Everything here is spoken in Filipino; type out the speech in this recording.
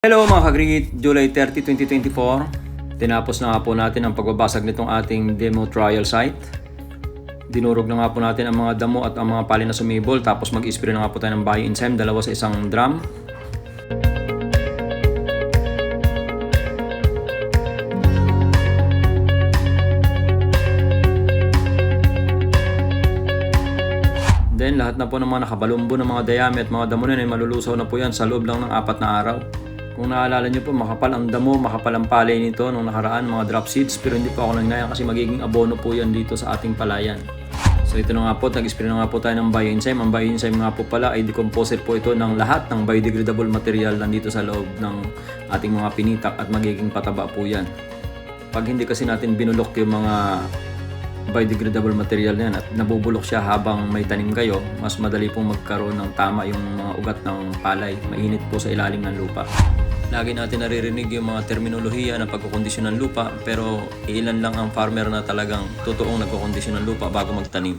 Hello mga kagrit, July 30, 2024. Tinapos na nga po natin ang pagbabasag nitong ating demo trial site. Dinurog na nga po natin ang mga damo at ang mga pali na sumibol tapos mag-spray na nga po tayo ng bio-enzyme, dalawa sa isang drum. Then lahat na po ng mga nakabalumbo ng mga dayami mga damo na ay malulusaw na po yan sa loob lang ng apat na araw. Kung naalala nyo po, makapal ang damo, makapal ang palay nito nung nakaraan, mga drop seeds, pero hindi po ako nangyayang kasi magiging abono po yan dito sa ating palayan. So ito na nga po, nag-spray na nga po tayo ng bioenzyme. Ang bioenzyme nga po pala ay decomposer po ito ng lahat ng biodegradable material nandito sa loob ng ating mga pinitak at magiging pataba po yan. Pag hindi kasi natin binulok yung mga biodegradable material na yan at nabubulok siya habang may tanim kayo, mas madali pong magkaroon ng tama yung mga ugat ng palay. Mainit po sa ilalim ng lupa. Lagi natin naririnig yung mga terminolohiya ng pagkukondisyon ng lupa pero ilan lang ang farmer na talagang totoong nagkukondisyon ng lupa bago magtanim.